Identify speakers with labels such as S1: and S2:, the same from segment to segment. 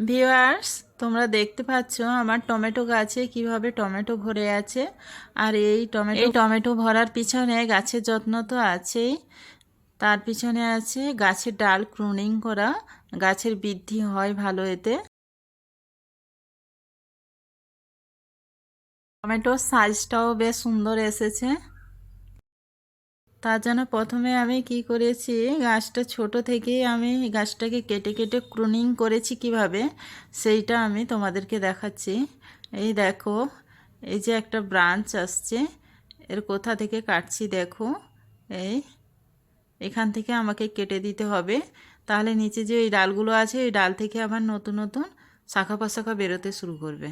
S1: Viewers তোমরা দেখতে পাচ্ছ আমার টমেটো গাছে কীভাবে টমেটো ভরে আছে। আর এই টমেটো এই টমেটো ভরার পিছনে গাছের যত্ন তো আছেই। তার পিছনে আছে গাছের ডাল ক্রুনিং করা। গাছের বৃদ্ধি হয় ভালো এতে। টমেটোর সাইজটাও বেশ সুন্দর এসেছে। তার জন্য প্রথমে আমি কি করেছি, গাছটা ছোট থেকেই আমি গাছটাকে কেটে কেটে ক্রুনিং করেছি কীভাবে, সেইটা আমি তোমাদেরকে দেখাচ্ছি। এই দেখো, এই যে একটা ব্রাঞ্চ আসছে, এর কোথা থেকে কাটছি দেখো, এই এখান থেকে আমাকে কেটে দিতে হবে। তাহলে নিচে যে ওই ডালগুলো আছে, ওই ডাল থেকে আবার নতুন নতুন শাখা পাশাখা বেরোতে শুরু করবে।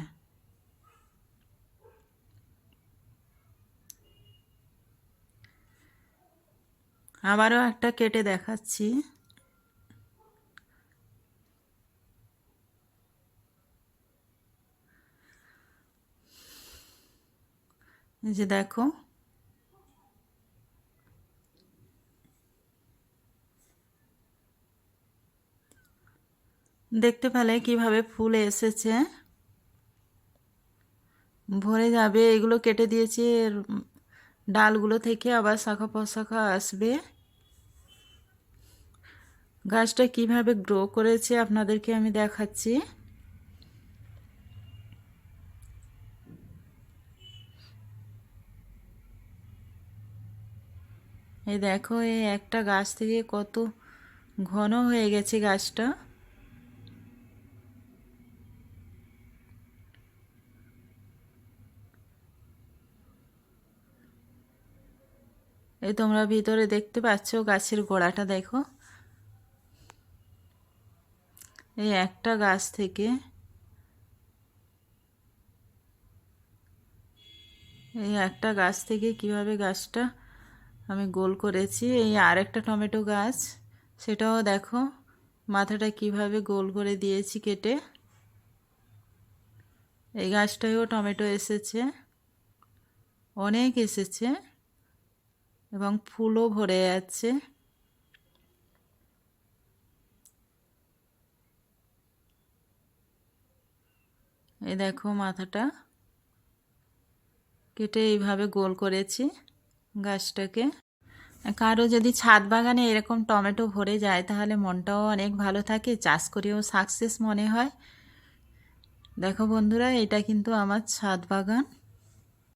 S1: আবারও একটা কেটে দেখাচ্ছি। যে দেখো। দেখতে পেলে কীভাবে ফুল এসেছে। ভরে যাবে, এগুলো কেটে দিয়েছি ডালগুলো থেকে আবার শাখা পোশাখা আসবে। গাছটা কীভাবে গ্রো করেছে আপনাদেরকে আমি দেখাচ্ছি। এই দেখো, এই একটা গাছ থেকে কত ঘন হয়ে গেছে গাছটা। এই তোমরা ভিতরে দেখতে পাচ্ছ গাছের গোড়াটা, দেখো। এই একটা গাছ থেকে এই একটা গাছ থেকে কীভাবে গাছটা আমি গোল করেছি? এই আরেকটা টমেটো গাছ, সেটাও দেখো, মাথাটা কীভাবে গোল করে দিয়েছি কেটে। এই গাছটায়ও টমেটো এসেছে, অনেক এসেছে, এবং ফুলও ভরে যাচ্ছে এই দেখো মাথাটা কেটে এইভাবে গোল করেছি গাছটাকে। কারও যদি ছাদ বাগানে এরকম টমেটো ভরে যায়, তাহলে মনটাও অনেক ভালো থাকে, চাষ করেও সাকসেস মনে হয়। দেখো বন্ধুরা, এটা কিন্তু আমার ছাদ বাগান।